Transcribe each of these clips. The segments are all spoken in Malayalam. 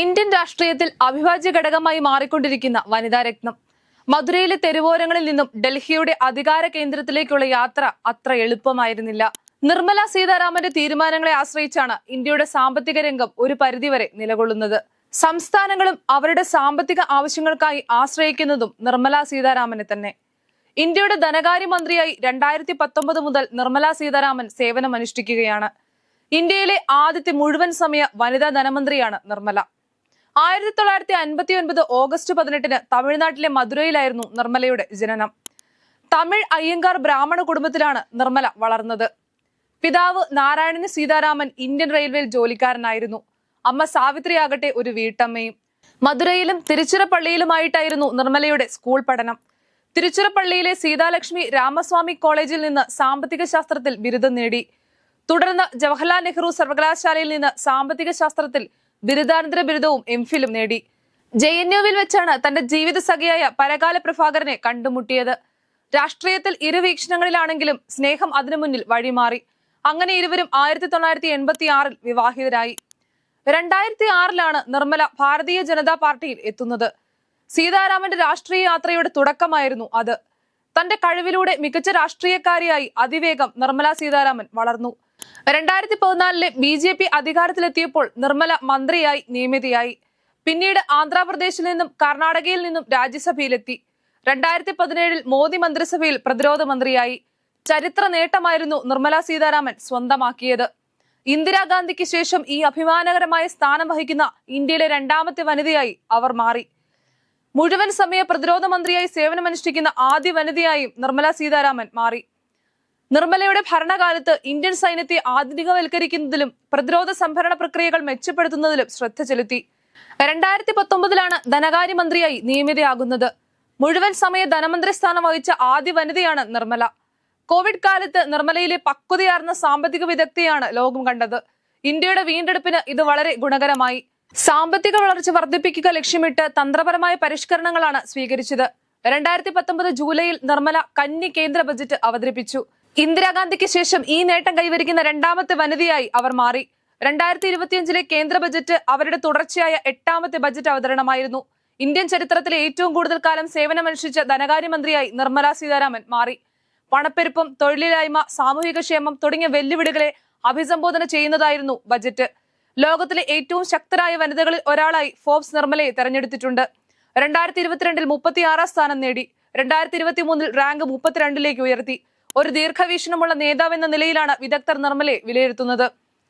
ഇന്ത്യൻ രാഷ്ട്രീയത്തിൽ അവിഭാജ്യ ഘടകമായി മാറിക്കൊണ്ടിരിക്കുന്ന വനിതാ രത്നം. മധുരയിലെ തെരുവോരങ്ങളിൽ നിന്നും ഡൽഹിയുടെ അധികാര കേന്ദ്രത്തിലേക്കുള്ള യാത്ര അത്ര എളുപ്പമായിരുന്നില്ല. നിർമ്മല സീതാരാമന്റെ തീരുമാനങ്ങളെ ആശ്രയിച്ചാണ് ഇന്ത്യയുടെ സാമ്പത്തിക രംഗം ഒരു പരിധിവരെ നിലകൊള്ളുന്നത്. സംസ്ഥാനങ്ങളും അവരുടെ സാമ്പത്തിക ആവശ്യങ്ങൾക്കായി ആശ്രയിക്കുന്നതും നിർമ്മല സീതാരാമനെ തന്നെ. ഇന്ത്യയുടെ ധനകാര്യമന്ത്രിയായി രണ്ടായിരത്തി പത്തൊമ്പത് മുതൽ നിർമ്മല സീതാരാമൻ സേവനമനുഷ്ഠിക്കുകയാണ്. ഇന്ത്യയിലെ ആദ്യത്തെ മുഴുവൻ സമയ വനിതാ ധനമന്ത്രിയാണ് നിർമ്മല. ആയിരത്തി തൊള്ളായിരത്തി അൻപത്തി ഒൻപത് ഓഗസ്റ്റ് പതിനെട്ടിന് തമിഴ്നാട്ടിലെ മധുരയിലായിരുന്നു നിർമ്മലയുടെ ജനനം. തമിഴ് അയ്യങ്കാർ ബ്രാഹ്മണ കുടുംബത്തിലാണ് നിർമ്മല വളർന്നത്. പിതാവ് നാരായണന് സീതാരാമൻ ഇന്ത്യൻ റെയിൽവേയിൽ ജോലിക്കാരനായിരുന്നു. അമ്മ സാവിത്രിയാകട്ടെ ഒരു വീട്ടമ്മയും. മധുരയിലും തിരുച്ചിറപ്പള്ളിയിലുമായിട്ടായിരുന്നു നിർമ്മലയുടെ സ്കൂൾ പഠനം. തിരുച്ചിറപ്പള്ളിയിലെ സീതാലക്ഷ്മി രാമസ്വാമി കോളേജിൽ നിന്ന് സാമ്പത്തിക ശാസ്ത്രത്തിൽ ബിരുദം നേടി. തുടർന്ന് ജവഹർലാൽ നെഹ്റു സർവകലാശാലയിൽ നിന്ന് സാമ്പത്തിക ശാസ്ത്രത്തിൽ ബിരുദാനന്തര ബിരുദവും എംഫിലും നേടി. ജെ എൻ യുവിൽ വെച്ചാണ് തന്റെ ജീവിത സഖിയായ പരകാല പ്രഭാകരനെ കണ്ടുമുട്ടിയത്. രാഷ്ട്രീയത്തിൽ ഇരുവീക്ഷണങ്ങളിലാണെങ്കിലും സ്നേഹം അതിനു മുന്നിൽ വഴിമാറി. അങ്ങനെ ഇരുവരും ആയിരത്തി തൊള്ളായിരത്തി എൺപത്തി ആറിൽ വിവാഹിതരായി. രണ്ടായിരത്തി ആറിലാണ് നിർമ്മല ഭാരതീയ ജനതാ പാർട്ടിയിൽ എത്തുന്നത്. സീതാരാമന്റെ രാഷ്ട്രീയ യാത്രയുടെ തുടക്കമായിരുന്നു അത്. തന്റെ കഴിവിലൂടെ മികച്ച രാഷ്ട്രീയക്കാരിയായി അതിവേഗം നിർമ്മല സീതാരാമൻ വളർന്നു. രണ്ടായിരത്തി പതിനാലിലെ ബി ജെ പി അധികാരത്തിലെത്തിയപ്പോൾ നിർമ്മല മന്ത്രിയായി നിയമിതയായി. പിന്നീട് ആന്ധ്രാപ്രദേശിൽ നിന്നും കർണാടകയിൽ നിന്നും രാജ്യസഭയിലെത്തി. രണ്ടായിരത്തി പതിനേഴിൽ മോദി മന്ത്രിസഭയിൽ പ്രതിരോധ മന്ത്രിയായി. ചരിത്ര നേട്ടമായിരുന്നു നിർമ്മല സീതാരാമൻ സ്വന്തമാക്കിയത്. ഇന്ദിരാഗാന്ധിക്ക് ശേഷം ഈ അഭിമാനകരമായ സ്ഥാനം വഹിക്കുന്ന ഇന്ത്യയിലെ രണ്ടാമത്തെ വനിതയായി അവർ മാറി. മുഴുവൻ സമയ പ്രതിരോധ മന്ത്രിയായി സേവനമനുഷ്ഠിക്കുന്ന ആദ്യ വനിതയായും നിർമ്മല സീതാരാമൻ മാറി. നിർമ്മലയുടെ ഭരണകാലത്ത് ഇന്ത്യൻ സൈന്യത്തെ ആധുനികവൽക്കരിക്കുന്നതിലും പ്രതിരോധ സംഭരണ പ്രക്രിയകൾ മെച്ചപ്പെടുത്തുന്നതിലും ശ്രദ്ധ ചെലുത്തി. രണ്ടായിരത്തി പത്തൊമ്പതിലാണ് ധനകാര്യമന്ത്രിയായി നിയമിതയാകുന്നത്. മുഴുവൻ സമയ ധനമന്ത്രി സ്ഥാനം വഹിച്ച ആദ്യ വനിതയാണ് നിർമ്മല. കോവിഡ് കാലത്ത് നിർമ്മലയിലെ പക്വതയാർന്ന സാമ്പത്തിക വിദഗ്ധയാണ് ലോകം കണ്ടത്. ഇന്ത്യയുടെ വീണ്ടെടുപ്പിന് ഇത് വളരെ ഗുണകരമായി. സാമ്പത്തിക വളർച്ച വർദ്ധിപ്പിക്കുക ലക്ഷ്യമിട്ട് തന്ത്രപരമായ പരിഷ്കരണങ്ങളാണ് സ്വീകരിച്ചത്. രണ്ടായിരത്തി പത്തൊമ്പത് ജൂലൈയിൽ നിർമ്മല കന്നി കേന്ദ്ര ബജറ്റ് അവതരിപ്പിച്ചു. ഇന്ദിരാഗാന്ധിക്ക് ശേഷം ഈ നേട്ടം കൈവരിക്കുന്ന രണ്ടാമത്തെ വനിതയായി അവർ മാറി. രണ്ടായിരത്തി ഇരുപത്തിയഞ്ചിലെ കേന്ദ്ര ബജറ്റ് അവരുടെ തുടർച്ചയായ എട്ടാമത്തെ ബജറ്റ് അവതരണമായിരുന്നു. ഇന്ത്യൻ ചരിത്രത്തിലെ ഏറ്റവും കൂടുതൽ കാലം സേവനമനുഷ്ഠിച്ച ധനകാര്യമന്ത്രിയായി നിർമ്മല സീതാരാമൻ മാറി. പണപ്പെരുപ്പം തൊഴിലില്ലായ്മ സാമൂഹിക ക്ഷേമം തുടങ്ങിയ വെല്ലുവിളികളെ അഭിസംബോധന ചെയ്യുന്നതായിരുന്നു ബജറ്റ്. ലോകത്തിലെ ഏറ്റവും ശക്തരായ വനിതകളിൽ ഒരാളായി ഫോബ്സ് നിർമ്മലയെ തെരഞ്ഞെടുത്തിട്ടുണ്ട്. രണ്ടായിരത്തി ഇരുപത്തിരണ്ടിൽ മുപ്പത്തിയാറാം സ്ഥാനം നേടി. രണ്ടായിരത്തി ഇരുപത്തി മൂന്നിൽ റാങ്ക് മുപ്പത്തിരണ്ടിലേക്ക് ഉയർത്തി. ഒരു ദീർഘവീക്ഷണമുള്ള നേതാവെന്ന നിലയിലാണ് വിദഗ്ധർ നിർമ്മലയെ വിലയിരുത്തുന്നത്.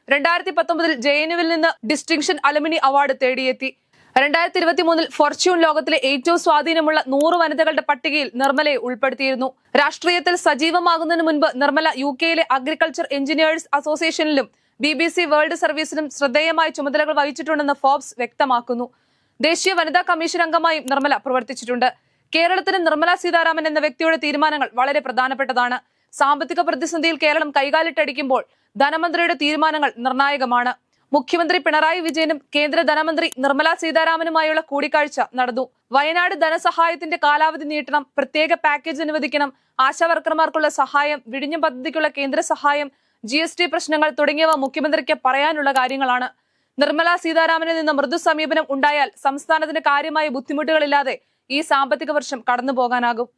രണ്ടായിരത്തി പത്തൊമ്പതിൽ ജെ എൻ യുവിൽ നിന്ന് ഡിസ്റ്റിങ്ഷൻ അലുമിനി അവാർഡ് തേടിയെത്തി. രണ്ടായിരത്തി ഇരുപത്തി മൂന്നിൽ ഫോർച്യൂൺ ലോകത്തിലെ ഏറ്റവും സ്വാധീനമുള്ള നൂറ് വനിതകളുടെ പട്ടികയിൽ നിർമ്മലയെ ഉൾപ്പെടുത്തിയിരുന്നു. രാഷ്ട്രീയത്തിൽ സജീവമാകുന്നതിന് മുൻപ് നിർമ്മല യു കെയിലെ അഗ്രികൾച്ചർ എഞ്ചിനീയേഴ്സ് അസോസിയേഷനിലും ബി ബി സി വേൾഡ് സർവീസിനും ശ്രദ്ധേയമായ ചുമതലകൾ വഹിച്ചിട്ടുണ്ടെന്ന് ഫോബ്സ് വ്യക്തമാക്കുന്നു. ദേശീയ വനിതാ കമ്മീഷൻ അംഗമായും നിർമ്മല പ്രവർത്തിച്ചിട്ടുണ്ട്. കേരളത്തിന് നിർമ്മല സീതാരാമൻ എന്ന വ്യക്തിയുടെ തീരുമാനങ്ങൾ വളരെ പ്രധാനപ്പെട്ടതാണ്. സാമ്പത്തിക പ്രതിസന്ധിയിൽ കേരളം കൈകാലിട്ടടിക്കുമ്പോൾ ധനമന്ത്രിയുടെ തീരുമാനങ്ങൾ നിർണായകമാണ്. മുഖ്യമന്ത്രി പിണറായി വിജയനും കേന്ദ്ര ധനമന്ത്രി നിർമ്മല സീതാരാമനുമായുള്ള കൂടിക്കാഴ്ച നടന്നു. വയനാട് ധനസഹായത്തിന്റെ കാലാവധി നീട്ടണം പ്രത്യേക പാക്കേജ് അനുവദിക്കണം ആശാവർക്കർമാർക്കുള്ള സഹായം വിഴിഞ്ഞം പദ്ധതിക്കുള്ള കേന്ദ്ര സഹായം ജി പ്രശ്നങ്ങൾ തുടങ്ങിയവ മുഖ്യമന്ത്രിക്ക് പറയാനുള്ള കാര്യങ്ങളാണ്. നിർമ്മല സീതാരാമനിൽ നിന്ന് മൃദു സമീപനം ഉണ്ടായാൽ സംസ്ഥാനത്തിന് കാര്യമായ ബുദ്ധിമുട്ടുകളില്ലാതെ ഈ സാമ്പത്തിക വർഷം കടന്നു പോകാനാകും